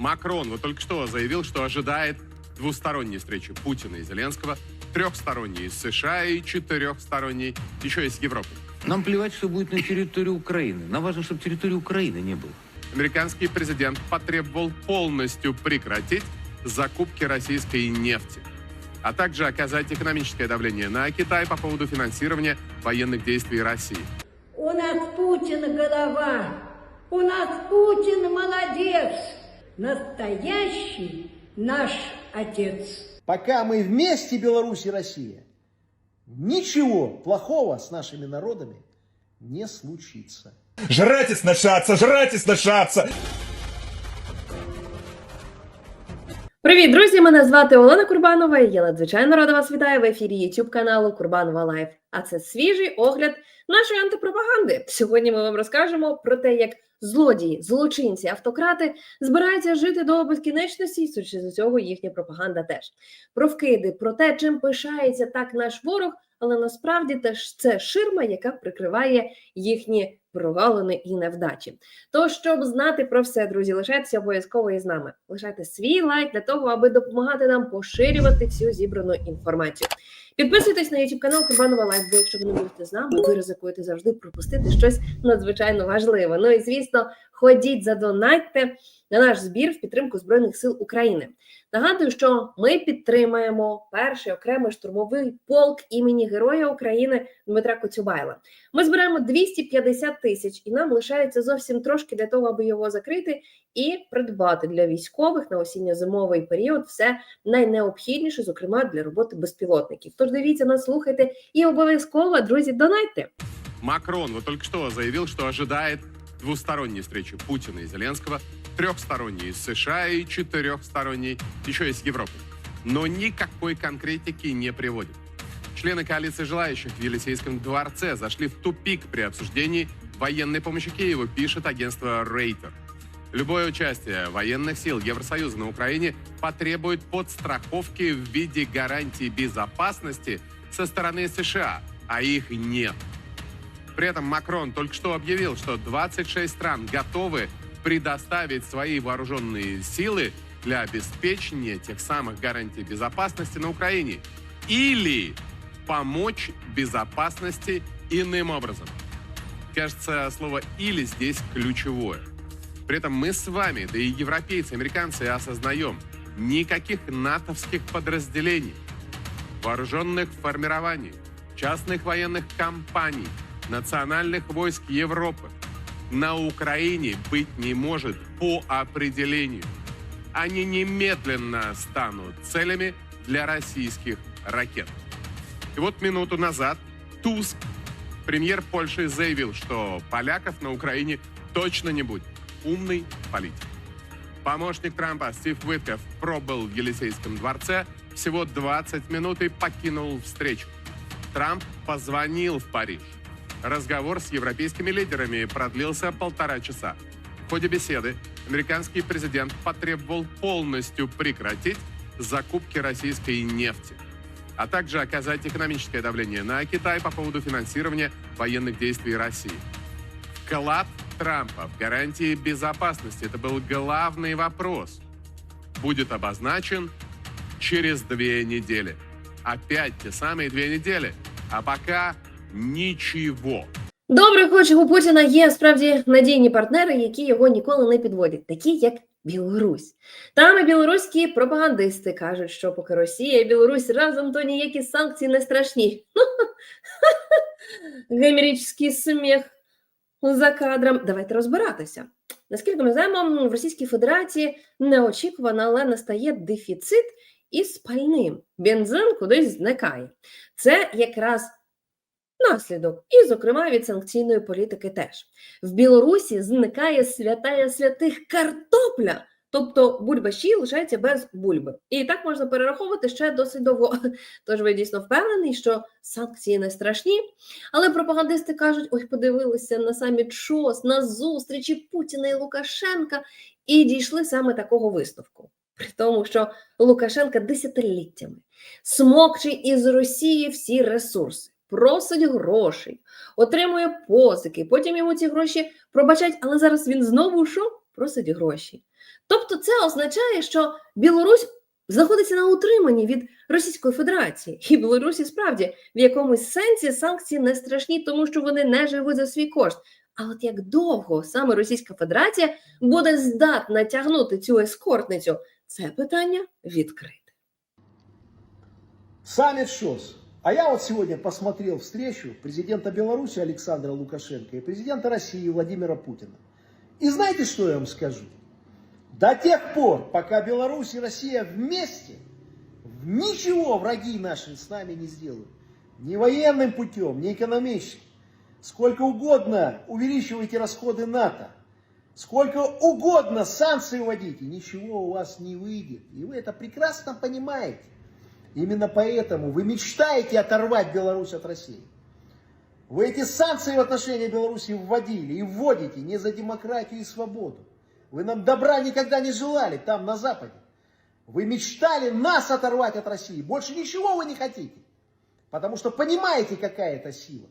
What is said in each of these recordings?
Макрон вот только что заявил, что ожидает двусторонней встречи Путина и Зеленского, трехсторонней с США и четырехсторонней еще и с Европой. Нам плевать, что будет на территории Украины. Нам важно, чтобы территории Украины не было. Американский президент потребовал полностью прекратить закупки российской нефти, а также оказать экономическое давление на Китай по поводу финансирования военных действий России. У нас Путин голова. У нас Путин молодец. Настоящий наш отец. Пока мы вместе, Беларусь и Россия, ничего плохого с нашими народами не случится. Жрать и сношаться, жрать и сношаться. Привіт, друзі! Мене звати Олена Курбанова. і Я надзвичайно рада вас вітаю в ефірі YouTube каналу Курбанова Лайф. А це свіжий огляд нашої антипропаганди. Сьогодні ми вам розкажемо про те, як злодії, злочинці, автократи збираються жити до безкінечності, і з цього, їхня пропаганда теж про вкиди, про те, чим пишається так наш ворог, але насправді теж це ширма, яка прикриває їхні провалини і невдачі. Тож, щоб знати про все, друзі, лишайтеся обов'язково із нами. Лишайте свій лайк для того, аби допомагати нам поширювати всю зібрану інформацію. Підписуйтесь на YouTube канал Курбанова Лайф, бо якщо ви не будете з нами, ви ризикуєте завжди пропустити щось надзвичайно важливе. Ну і звісно, ходіть задонатьте на наш збір в підтримку Збройних сил України. Нагадую, що ми підтримаємо перший окремий штурмовий полк імені Героя України Дмитра Коцюбайла. Ми збираємо 250 тисяч, і нам лишається зовсім трошки для того, аби його закрити і придбати для військових на осінньо-зимовий період все найнеобхідніше, зокрема для роботи безпілотників. Тож дивіться нас, слухайте і обов'язково, друзі, донайте. Макрон вот только что заявил, что ожидает двусторонней встречи Путина и Зеленского, трехсторонней с США и четырехсторонней еще и с. Но никакой конкретики не приводит. Члены коалиции желающих в Елисейском дворце зашли в тупик при обсуждении военной помощи Киеву, пишет агентство Рейтер. Любое участие военных сил Евросоюза на Украине потребует подстраховки в виде гарантий безопасности со стороны США, а их нет. При этом Макрон только что объявил, что 26 стран готовы предоставить свои вооруженные силы для обеспечения тех самых гарантий безопасности на Украине или помочь безопасности иным образом. Кажется, слово «или» здесь ключевое. При этом мы с вами, да и европейцы, американцы осознаем, никаких натовских подразделений, вооруженных формирований, частных военных компаний, национальных войск Европы на Украине быть не может по определению. Они немедленно станут целями для российских ракет. И вот минуту назад Туск, премьер Польши, заявил, что поляков на Украине точно не будет. Умный политик. Помощник Трампа Стив Уитков пробыл в Елисейском дворце всего 20 минут и покинул встречу. Трамп позвонил в Париж. Разговор с европейскими лидерами продлился полтора часа. В ходе беседы американский президент потребовал полностью прекратить закупки российской нефти, а также оказать экономическое давление на Китай по поводу финансирования военных действий России. Вклад Трампа в гарантии безопасности – это был главный вопрос. Будет обозначен через две недели. Опять те самые две недели. А пока ничего. Добре, хоч у Путіна є справді надійні партнери, які його ніколи не підводять, такі як Білорусь. Там і білоруські пропагандисти кажуть, що поки Росія і Білорусь разом, то ніякі санкції не страшні. Гемерічний сміх за кадром. Давайте розбиратися. Наскільки ми знаємо, в Російській Федерації неочікувано, але настає дефіцит із пальним. Бензин кудись зникає. Це якраз наслідок, і, зокрема, від санкційної політики теж. В Білорусі зникає святая святих картопля. Тобто бульбаші лишаються без бульби. І так можна перераховувати ще досить довго. Тож ви дійсно впевнений, що санкції не страшні. Але пропагандисти кажуть: ой, подивилися на саміт ШОС, на зустрічі Путіна і Лукашенка, і дійшли саме такого висновку. При тому, що Лукашенка десятиліттями смокче із Росії всі ресурси, просить грошей, отримує позики, потім йому ці гроші пробачать, але зараз він знову що? просить гроші. Тобто, це означає, що Білорусь знаходиться на утриманні від Російської Федерації, і Білорусі справді в якомусь сенсі санкції не страшні, тому що вони не живуть за свій кошт. А от як довго саме Російська Федерація буде здатна тягнути цю ескортницю, це питання відкрите. Саммит ШОС. А я вот сегодня посмотрел встречу президента Беларуси Александра Лукашенко и президента России Владимира Путина. И знаете, что я вам скажу? До тех пор, пока Беларусь и Россия вместе, ничего враги наши с нами не сделают. Ни военным путем, ни экономическим. Сколько угодно увеличивайте расходы НАТО. Сколько угодно санкции вводите, ничего у вас не выйдет. И вы это прекрасно понимаете. Именно поэтому вы мечтаете оторвать Беларусь от России. Вы эти санкции в отношении Беларуси вводили и вводите не за демократию и свободу. Вы нам добра никогда не желали там, на Западе. Вы мечтали нас оторвать от России. Больше ничего вы не хотите. Потому что понимаете, какая это сила.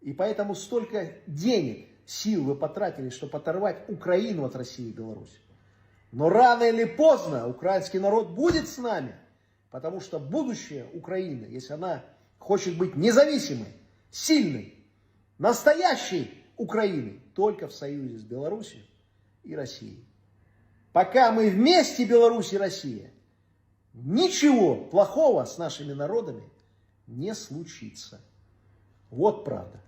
И поэтому столько денег, сил вы потратили, чтобы оторвать Украину от России и Беларуси. Но рано или поздно украинский народ будет с нами. Потому что будущее Украины, если она хочет быть независимой, сильной, настоящей Украиной, только в союзе с Беларусью и Россией. Пока мы вместе, Беларусь и Россия, ничего плохого с нашими народами не случится. Вот правда.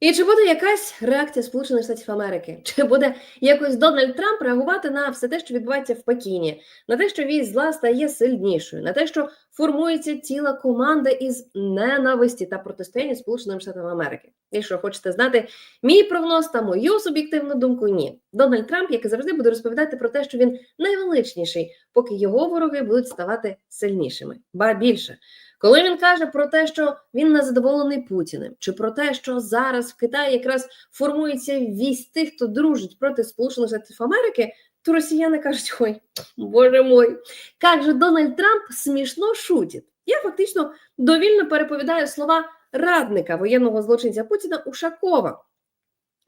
І чи буде якась реакція Сполучених Штатів Америки? Чи буде якось Дональд Трамп реагувати на все те, що відбувається в Пекіні, на те, що вісь зла стає сильнішою, на те, що формується ціла команда із ненависті та протистояння Сполученим Штатам Америки? Якщо хочете знати мій прогноз та мою суб'єктивну думку, ні. Дональд Трамп, як і завжди, буде розповідати про те, що він найвеличніший, поки його вороги будуть ставати сильнішими. Ба більше. Коли він каже про те, що він не задоволений Путіним, чи про те, що зараз в Китаї якраз формується вісь тих, хто дружить проти Сполучених Штатів Америки, то росіяни кажуть: ой, боже мой, як же Дональд Трамп смішно шутить. Я фактично довільно переповідаю слова радника воєнного злочинця Путіна Ушакова,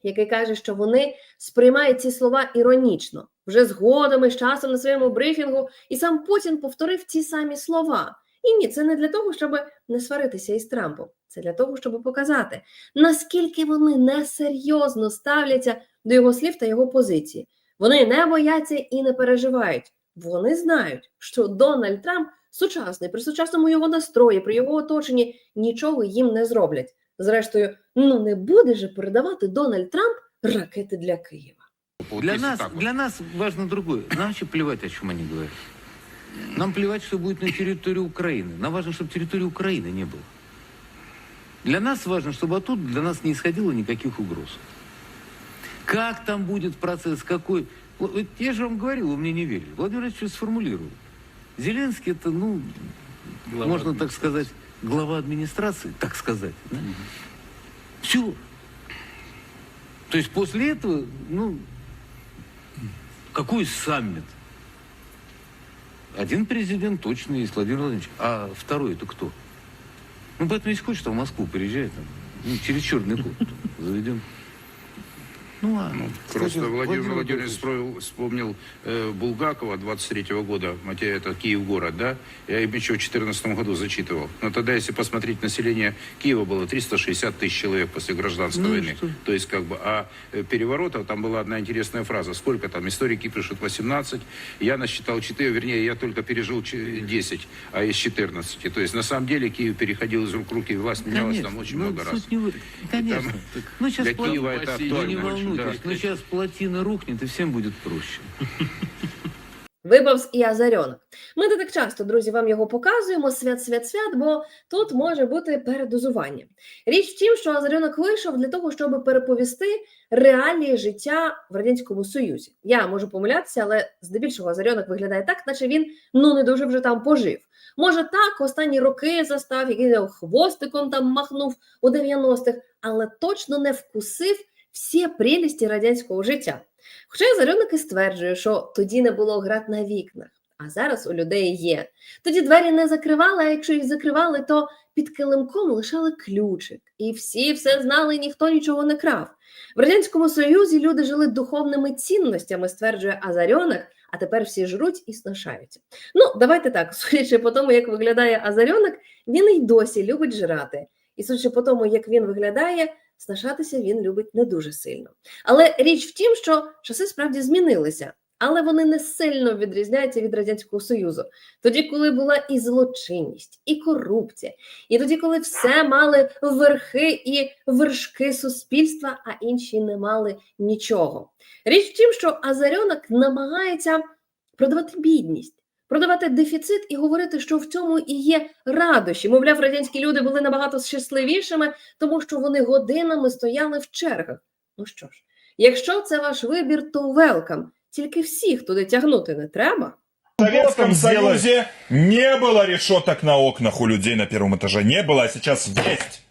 який каже, що вони сприймають ці слова іронічно. Вже згодом і з часом на своєму брифінгу, і сам Путін повторив ті самі слова. І ні, це не для того, щоб не сваритися із Трампом. Це для того, щоб показати, наскільки вони несерйозно ставляться до його слів та його позиції. Вони не бояться і не переживають. Вони знають, що Дональд Трамп сучасний, при сучасному його настрої, при його оточенні нічого їм не зроблять. Зрештою, ну не буде же передавати Дональд Трамп ракети для Києва. Для нас, для нас важно другое. Нам вообще плевать, о чем они говорят. Нам плевать, что будет на территории Украины. Нам важно, чтобы территории Украины не было. Для нас важно, чтобы оттуда для нас не исходило никаких угроз. Как там будет процесс, какой... Вот я же вам говорил, вы мне не верили. Владимир Владимирович сформулировал. Зеленский это, ну, можно так сказать, глава администрации, так сказать. Да? Все. То есть после этого, ну, какой саммит? Один президент точно есть, Владимир Владимирович. А второй это кто? Ну, поэтому, если хочешь, то в Москву приезжай, там, ну, через черный код заведем. Ну, ладно. Просто Кстати, Владимир Владимирович Владимирович, строил- вспомнил э, Булгакова 23 года, хотя это Киев город, да? Я им еще в 2014 году зачитывал. Но тогда, если посмотреть, население Киева было 360 тысяч человек после гражданской Ну войны. что? То есть, как бы, а э, переворотов, там была одна интересная фраза. Сколько там? Историки пишут 18, я насчитал 4, вернее, я только пережил ч- 10, а из 14. То есть, на самом деле, Киев переходил из рук в руки, и власть менялась Конечно, там очень ну, много раз. не Конечно. Там Так, ну, сейчас Для Киева это актуально. Волнуйтесь, Да. но сейчас плотина рухнет, и всем будет проще. Вибавс і Азарьонок. Ми не так часто, друзі, вам його показуємо свят, свят, свят, бо тут може бути передозування. Річ в тім, що Азарьонок вийшов для того, щоб переповісти реалії життя в радянському союзі. Я можу помилятися, але здебільшого Азарьонок виглядає так, наче він ну не дуже вже там пожив. Може, так останні роки застав, який хвостиком там махнув у 90-х, але точно не вкусив всі прелісті радянського життя. Хоча Зарюник і стверджує, що тоді не було град на вікнах. а зараз у людей є. Тоді двері не закривали, а якщо їх закривали, то під килимком лишали ключик. І всі все знали, ніхто нічого не крав. В Радянському Союзі люди жили духовними цінностями, стверджує Азарьонок, а тепер всі жруть і сношаються. Ну, давайте так, судячи по тому, як виглядає Азарьонок, він і досі любить жрати. І судячи по тому, як він виглядає, сношатися він любить не дуже сильно. Але річ в тім, що часи справді змінилися, але вони не сильно відрізняються від Радянського Союзу. Тоді, коли була і злочинність, і корупція, і тоді, коли все мали верхи і вершки суспільства, а інші не мали нічого. Річ в тім, що Азарьонок намагається продавати бідність Продавати дефіцит і говорити, що в цьому і є радощі. Мовляв, радянські люди були набагато щасливішими, тому що вони годинами стояли в чергах. Ну що ж, якщо це ваш вибір, то велкам. Тільки всіх туди тягнути не треба. В Советском сделать. Союзе не было решеток на окнах у людей на первом этаже. Не было, а сейчас есть.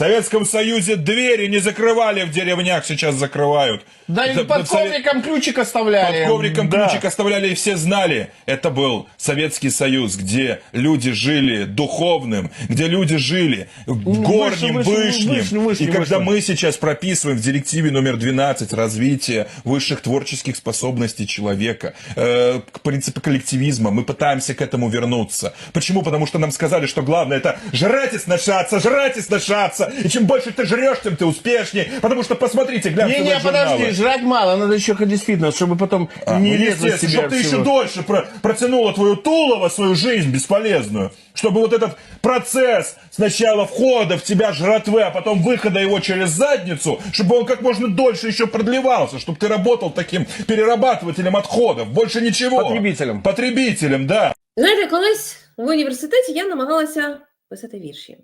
В Советском Союзе двери не закрывали в деревнях, сейчас закрывают. Да и под ковриком ключик оставляли. Под ковриком Да. ключик оставляли, и все знали. Это был Советский Союз, где люди жили духовным, где люди жили горним, выше, вышним. выше, выше, и когда выше. мы сейчас прописываем в директиве номер 12 развитие высших творческих способностей человека, э, к принципу коллективизма, мы пытаемся к этому вернуться. Почему? Потому что нам сказали, что главное это жрать и сношаться, жрать и сношаться. И чем больше ты жрешь, тем ты успешнее. Потому что посмотрите, глянцевые Не-не, журналы. подожди, жрать мало, надо еще ходить в фитнес, чтобы потом А, не ну, резать естественно, себя чтобы ты всего. еще дольше про- протянула твою тулово, свою жизнь бесполезную. Чтобы вот этот процесс сначала входа в тебя жратвы, а потом выхода его через задницу, чтобы он как можно дольше еще продлевался, чтобы ты работал таким перерабатывателем отходов. Больше ничего. Потребителем. Потребителем, да. Знаєте, колись в університеті я намагалася писати вірші.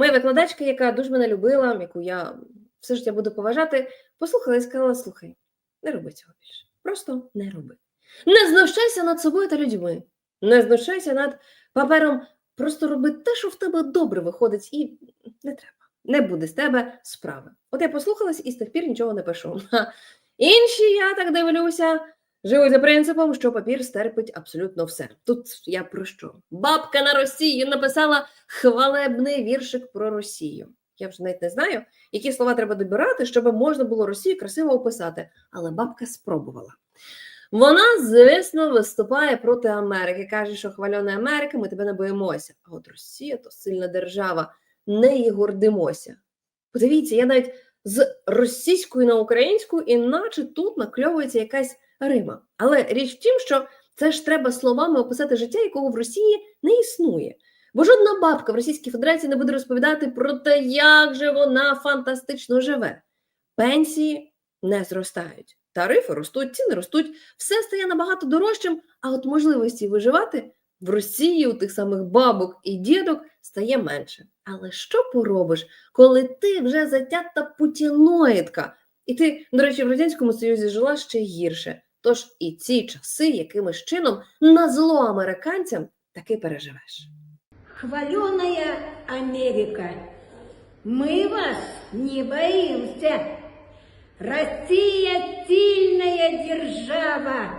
Моя викладачка, яка дуже мене любила, яку я все життя буду поважати, послухала і сказала: слухай, не роби цього більше. Просто не роби. Не знущайся над собою та людьми. Не знущайся над папером. Просто роби те, що в тебе добре виходить, і не треба. Не буде з тебе справи. От я послухалась і з тих пір нічого не пишу. Інші, я так дивлюся, Живуть за принципом, що папір стерпить абсолютно все. Тут я про що? Бабка на Росію написала хвалебний віршик про Росію. Я вже навіть не знаю, які слова треба добирати, щоб можна було Росію красиво описати. Але бабка спробувала. Вона, звісно, виступає проти Америки. Каже, що хвальона Америка, ми тебе не боїмося. А от Росія то сильна держава, неї гордимося. Подивіться, я навіть з російської на українську, іначе тут накльовується якась Рима. Але річ в тім, що це ж треба словами описати життя, якого в Росії не існує. Бо жодна бабка в Російській Федерації не буде розповідати про те, як же вона фантастично живе. Пенсії не зростають, тарифи ростуть, ціни ростуть, все стає набагато дорожчим, а от можливості виживати в Росії у тих самих бабок і дідок стає менше. Але що поробиш, коли ти вже затята путіноїдка? І ти, до речі, в Радянському Союзі жила ще гірше. Тож і ці часи якимось чином на зло американцям таки переживеш. Хваленая Америка, мы вас не боимся. Россия сильная держава,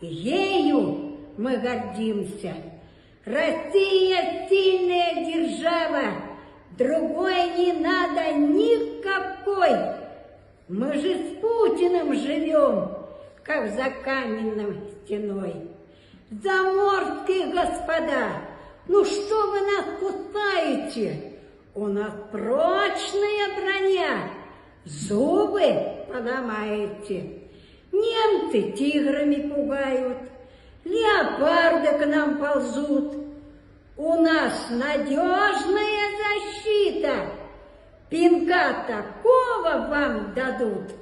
ею мы гордимся. Россия сильная держава, другой не надо никакой. Мы же с Путиным живем, как за каменной стеной. Заморские господа, ну что вы нас кусаете? У нас прочная броня, зубы поломаете. Немцы тиграми пугают, леопарды к нам ползут. У нас надежная защита. Пинка такого вам дадут.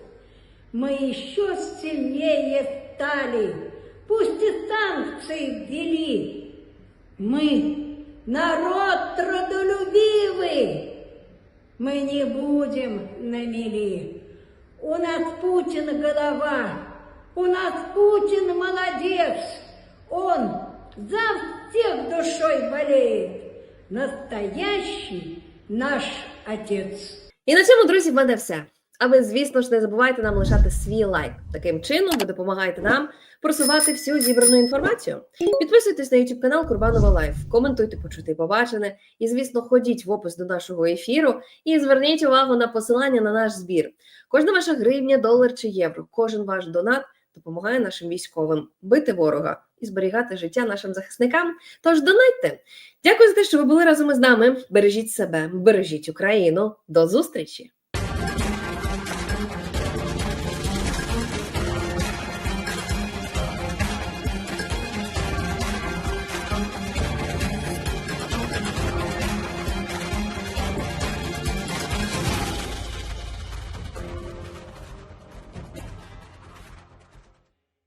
Мы еще сильнее стали. Пусть и санкции ввели. Мы народ трудолюбивый. Мы не будем на мели. У нас Путин голова. У нас Путин молодец. За всех душой болеет. Настоящий наш отец. І на цьому, друзі, в мене все. А ви, звісно ж, не забувайте нам лишати свій лайк. Таким чином ви допомагаєте нам просувати всю зібрану інформацію. Підписуйтесь на YouTube канал Курбанова Лайф, коментуйте, почути побачене. І, звісно, ходіть в опис до нашого ефіру і зверніть увагу на посилання на наш збір. Кожна ваша гривня, долар чи євро, кожен ваш донат допомагає нашим військовим бити ворога і зберігати життя нашим захисникам. Тож донайте. Дякую за те, що ви були разом із нами. Бережіть себе, бережіть Україну. До зустрічі!